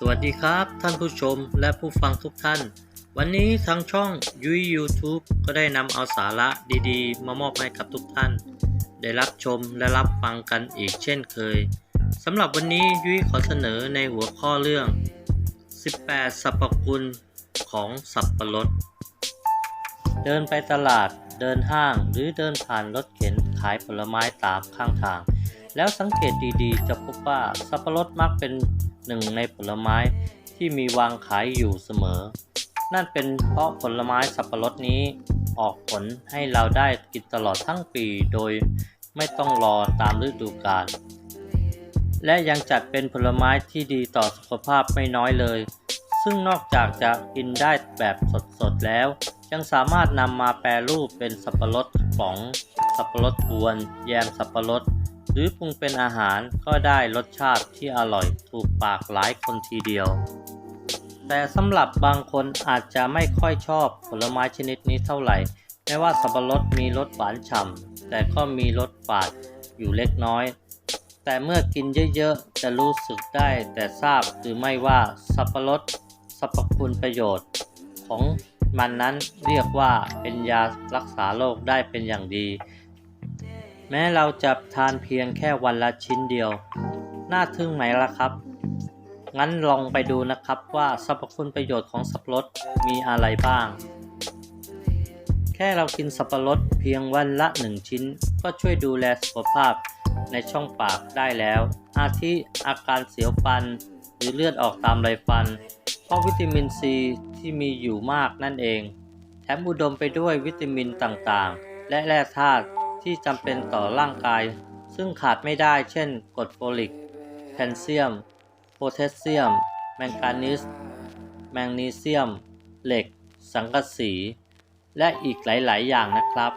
สวัสดีครับท่านผู้ชมและผู้ฟังทุกท่าน วันนี้ทางช่องยุ้ย YouTube ก็ได้นำเอาสาระดีๆ มามอบให้กับทุกท่าน ได้รับชมและรับฟังกันอีกเช่นเคยสำหรับวันนี้ยุ้ยขอเสนอในหัวข้อเรื่อง 18 สรรพคุณของสับปะรด เดินไปตลาด เดินห้าง หรือเดินผ่านรถเข็นขายผลไม้ตามข้างทาง แล้วสังเกตดีๆ จะพบว่าสับปะรดมักเป็น หนึ่งในผลไม้ที่มีวางขายอยู่เสมอ นั่นเป็นเพราะผลไม้สับปะรดนี้ ออกผลให้เราได้กินตลอดทั้งปีโดยไม่ต้องรอตามฤดูกาล และยังจัดเป็นผลไม้ที่ดีต่อสุขภาพไม่น้อยเลย ซึ่งนอกจากจะกินได้แบบสดๆแล้ว ยังสามารถนำมาแปรรูปเป็นสับปะรดกระป๋อง สับปะรดกวน แยมสับปะรด หรือปรุงเป็นอาหารก็ได้รสชาติที่อร่อยถูกปากหลายคนทีเดียว แต่สำหรับบางคนอาจจะไม่ค่อยชอบผลไม้ชนิดนี้เท่าไหร่ แม้ว่าสับปะรดมีรสหวานฉ่ำแต่ก็มีรสฝาดอยู่เล็กน้อย แต่เมื่อกินเยอะๆ จะรู้สึกได้แต่ทราบหรือไม่ว่าสับปะรดสรรพคุณประโยชน์ ของมันนั้นเรียกว่าเป็นยารักษาโรคได้เป็นอย่างดี แม้เราจะทานเพียงแค่วันละชิ้นเดียว น่าทึ่งไหมล่ะครับ งั้นลองไปดูนะครับว่าสรรพคุณประโยชน์ของสับปะรดมีอะไรบ้าง แค่เรากินสับปะรดเพียงวันละหนึ่งชิ้น ก็ช่วยดูแลสุขภาพในช่องปากได้แล้ว อาทิอาการเสียวฟัน หรือเลือดออกตามไรฟัน เพราะวิตามินซีที่มีอยู่มากนั่นเอง แถมอุดมไปด้วยวิตามินต่างๆ และแร่ธาตุ ที่จำเป็นต่อร่างกาย ซึ่งขาดไม่ได้ เช่นกรดโฟลิก แคลเซียม โพแทสเซียม แมงกานีสแมงนีเซียม เหล็ก สังกะสี และอีกหลาย ๆ อย่างนะครับ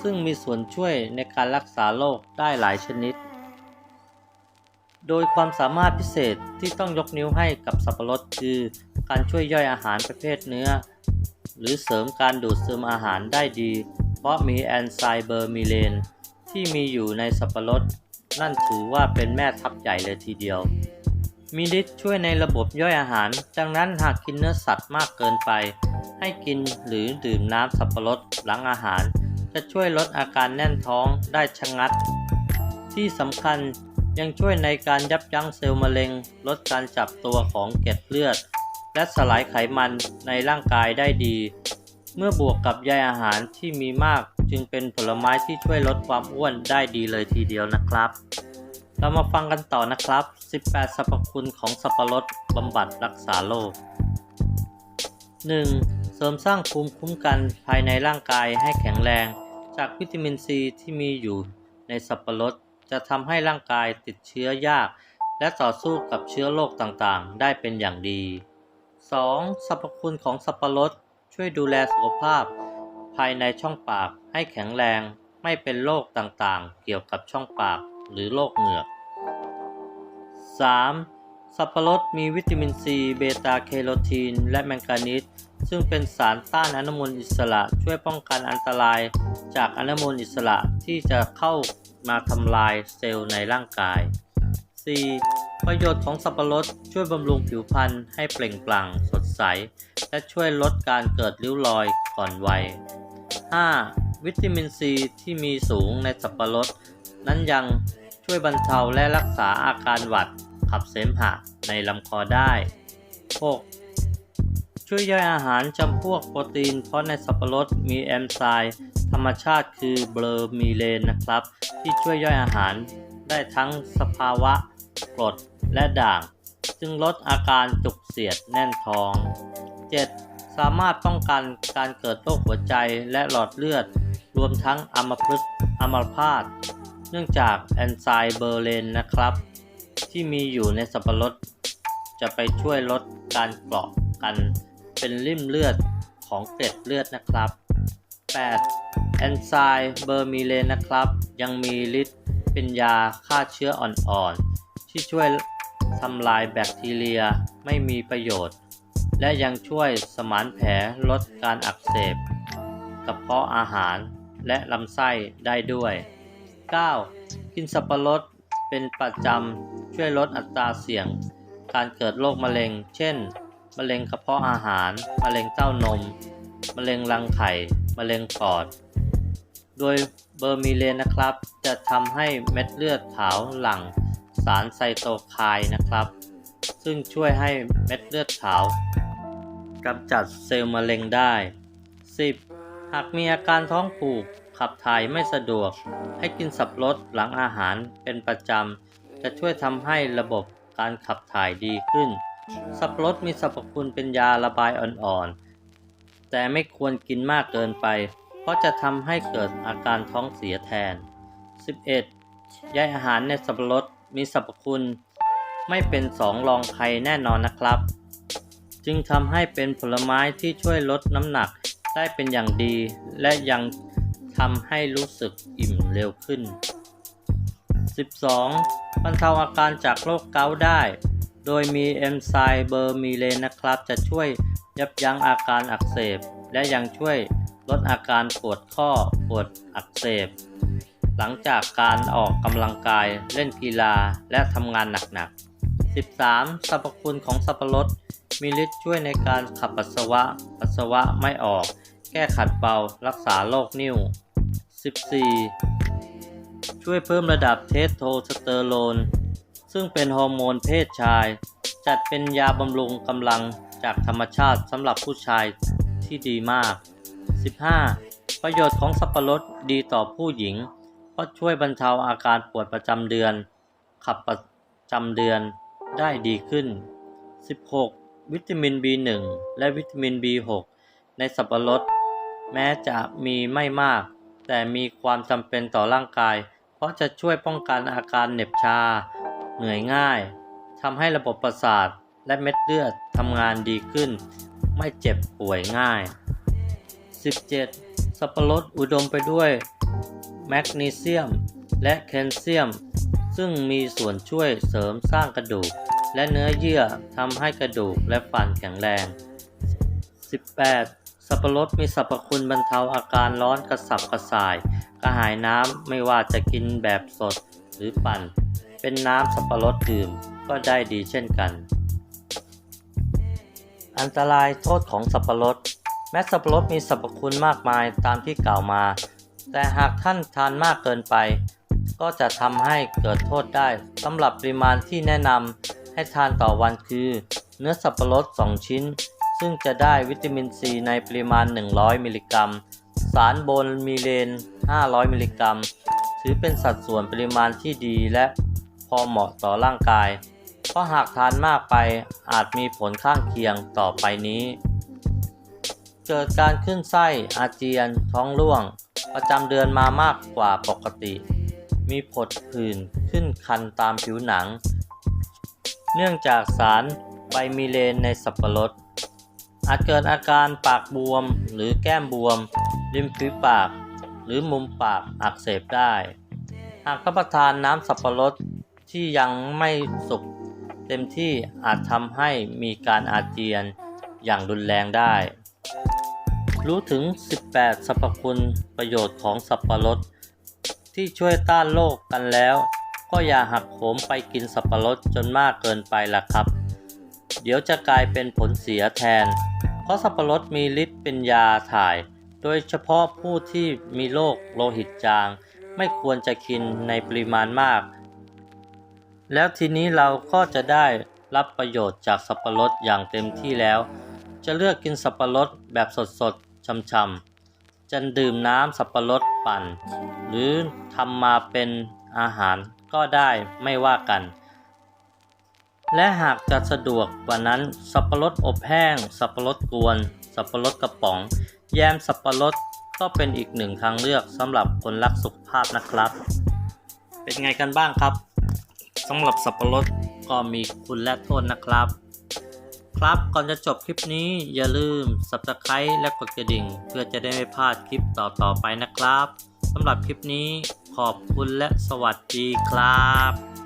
ซึ่งมีส่วนช่วยในการรักษาโรคได้หลายชนิด โดยความสามารถพิเศษที่ต้องยกนิ้วให้กับสับปะรดคือ การช่วยย่อยอาหารประเภทเนื้อ หรือเสริมการดูดซึมอาหารได้ดี เพราะมีแอนไซเบอร์มิเลนที่มีอยู่ในสับปะรด นั่นถือว่าเป็นแม่ทัพใหญ่เลยทีเดียว มีฤทธิ์ช่วยในระบบย่อยอาหาร ดังนั้นหากกินเนื้อสัตว์มากเกินไป ให้กินหรือดื่มน้ำสับปะรดหลังอาหาร จะช่วยลดอาการแน่นท้องได้ชะงัด ที่สำคัญยังช่วยในการยับยั้งเซลล์มะเร็ง ลดการจับตัวของเกล็ดเลือด และสลายไขมันในร่างกายได้ดี เมื่อบวกกับใยอาหารที่มีมากจึงเป็นผลไม้ที่ช่วยลดความอ้วนได้ดีเลยทีเดียวนะครับ เรามาฟังกันต่อนะครับ 18 สรรพคุณของสับปะรดบำบัดรักษาโรค 1. เสริมสร้างภูมิคุ้มกันภายในร่างกายให้แข็งแรง จากวิตามินซีที่มีอยู่ในสับปะรดจะทำให้ร่างกายติดเชื้อยาก และต่อสู้กับเชื้อโรคต่างๆ ได้เป็นอย่างดี 2. สรรพคุณของสับปะรด ช่วยดูแลสุขภาพ ภายในช่องปากให้แข็งแรง ไม่เป็นโรคต่างๆ เกี่ยวกับช่องปากหรือโรคเหงือก 3. สับปะรดมีวิตามินซี เบตาแคโรทีน และแมงกานีสซึ่งเป็นสารต้านอนุมูลอิสระช่วยป้องกันอันตราย จากอนุมูลอิสระที่จะเข้ามาทำลายเซลล์ในร่างกาย 4. ประโยชน์ของสับปะรดช่วยบำรุงผิวพรรณให้เปล่งปลั่งสด ใส และช่วยลดการเกิดริ้วรอยก่อนวัย 5. วิตามินซีที่มีสูงในสับปะรด นั้นยังช่วยบรรเทาและรักษาอาการหวัดขับเสมหะในลำคอได้ 6. ช่วยย่อยอาหารจำพวกโปรตีน เพราะในสับปะรดมีแอนไซม์ธรรมชาติคือเบลอร์มีเลนนะครับ ที่ช่วยย่อยอาหารได้ทั้งสภาวะกรดและด่าง จึงลดอาการจุกเสียดแน่นท้อง 7. สามารถป้องกันการเกิดโรคหัวใจและหลอดเลือด รวมทั้งอัมพฤกษ์อัมพาตเนื่องจากแอนไซม์เบอร์เลนนะครับ ที่มีอยู่ในสับปะรด จะไปช่วยลดการเกาะกันเป็นริ่มเลือดของเกล็ดเลือดนะครับ 8. แอนไซม์เบอร์มีเลนนะครับ ยังมีฤทธิ์เป็นยาฆ่าเชื้ออ่อนๆ ที่ช่วย ทำลายแบคทีเรียไม่มีประโยชน์ และยังช่วยสมานแผลลดการอักเสบกระเพาะอาหารและลำไส้ได้ด้วย 9. กินสับปะรดเป็นประจำช่วยลดอัตราเสี่ยง การเกิดโรคมะเร็ง เช่น มะเร็งกระเพาะอาหาร มะเร็งเต้านม มะเร็งรังไข่ มะเร็งปอด โดยเบอร์มีเลนนะครับ จะทำให้เม็ดเลือดขาวหลั่ง สารไซโตไคน์นะครับ ซึ่งช่วยให้เม็ดเลือดขาวกำจัดเซลล์มะเร็งได้ 10. หากมีอาการท้องผูกขับถ่ายไม่สะดวก ให้กินสับปะรดหลังอาหารเป็นประจำ จะช่วยทำให้ระบบการขับถ่ายดีขึ้น สับปะรดมีสรรพคุณเป็นยาระบายอ่อนๆ แต่ไม่ควรกินมากเกินไป เพราะจะทำให้เกิดอาการท้องเสียแทน 11. ใยอาหารในสับปะรด มีสรรพคุณไม่เป็นสองรองใครแน่นอนนะครับ จึงทำให้เป็นผลไม้ที่ช่วยลดน้ำหนักได้เป็นอย่างดี และยังทำให้รู้สึกอิ่มเร็วขึ้น 12. บรรเทาอาการจากโรคเกาต์ได้ โดยมีเอนไซม์เบอร์มีเลนนะครับ จะช่วยยับยั้งอาการอักเสบ และยังช่วยลดอาการปวดข้อปวดอักเสบ หลังจากการออกกำลังกายเล่นกีฬาและทำงานหนักๆ 13. สรรพคุณของสับปะรดมีฤทธิ์ช่วยในการขับปัสสาวะ ปัสสาวะไม่ออก แก้ขัดเบา รักษาโรคนิ่ว 14. ช่วยเพิ่มระดับเทสโทสเตอโรน ซึ่งเป็นฮอร์โมนเพศชาย จัดเป็นยาบำรุงกำลังจากธรรมชาติสำหรับผู้ชายที่ดีมาก 15. ประโยชน์ของสับปะรดดีต่อผู้หญิง เพราะช่วยบรรเทาอาการปวดประจำเดือน ขับประจำเดือนได้ดีขึ้น 16. วิตามิน B1 และวิตามิน B6 ในสับปะรด แม้จะมีไม่มาก แต่มีความจำเป็นต่อร่างกาย เพราะจะช่วยป้องกันอาการเหน็บชา เหนื่อยง่ายทำให้ระบบประสาทและเม็ดเลือดทำงานดีขึ้น ไม่เจ็บป่วยง่าย 17. สับปะรดอุดมไปด้วย แมกนีเซียม และแคลเซียม ซึ่งมีส่วนช่วยเสริมสร้างกระดูก และเนื้อเยื่อทำให้กระดูกและฟันแข็งแรง 18. สับปะรดมีสรรพคุณบรรเทาอาการร้อนกระสับกระส่าย กระหายน้ำไม่ว่าจะกินแบบสดหรือปั่น เป็นน้ำสับปะรดดื่มก็ได้ดีเช่นกัน อันตรายโทษของสับปะรดแม้สับปะรดมีสรรพคุณมากมายตามที่กล่าวมา แต่หากท่านทานมากเกินไป ก็จะทำให้เกิดโทษได้สำหรับปริมาณที่แนะนำให้ทานต่อวันคือ เนื้อสับปะรด 2 ชิ้น ซึ่งจะได้วิตามินซีในปริมาณ 100 มิลลิกรัม สารโบนมีเลน 500 มิลลิกรัม ถือเป็นสัดส่วนปริมาณที่ดีและพอเหมาะต่อร่างกาย เพราะหากทานมากไปอาจมีผลข้างเคียงต่อไปนี้ เกิดการขึ้นไส้อาเจียนท้องร่วง ประจำเดือนมามากกว่าปกติ มีผดผื่นขึ้นคันตามผิวหนัง เนื่องจากสารไบมิเลนในสับปะรด อาจเกิดอาการปากบวมหรือแก้มบวม ริมฝีปาก หรือมุมปากอักเสบได้ หากรับประทานน้ำสับปะรดที่ยังไม่สุกเต็มที่อาจทำให้มีการอาเจียนอย่างรุนแรงได้ รู้ถึง 18 สรรพคุณประโยชน์ของสับปะรด ที่ช่วยต้านโรคกันแล้ว ก็อย่าหักโหมไปกินสับปะรดจนมากเกินไปล่ะครับ เดี๋ยวจะกลายเป็นผลเสียแทน เพราะสับปะรดมีฤทธิ์เป็นยาถ่าย โดยเฉพาะผู้ที่มีโรคโลหิตจาง ไม่ควรจะกินในปริมาณมาก แล้วทีนี้เราก็จะได้รับประโยชน์จากสับปะรดอย่างเต็มที่แล้ว จะเลือกกินสับปะรดแบบสดๆ ช่ำๆจะดื่มน้ำสับปะรดปั่น หรือทำมาเป็นอาหารก็ได้ไม่ว่ากัน และหากจะสะดวกกว่านั้นสับปะรดอบแห้ง สับปะรดกวน สับปะรดกระป๋อง แยมสับปะรดก็เป็นอีกหนึ่งทางเลือกสำหรับคนรักสุขภาพนะครับ เป็นไงกันบ้างครับสำหรับสับปะรดก็มีคุณและโทษนะครับ ครับ ก่อนจะจบคลิปนี้อย่าลืม subscribe และกดกระดิ่ง เพื่อจะได้ไม่พลาดคลิปต่อๆไปนะครับสำหรับคลิปนี้ขอบคุณและสวัสดีครับ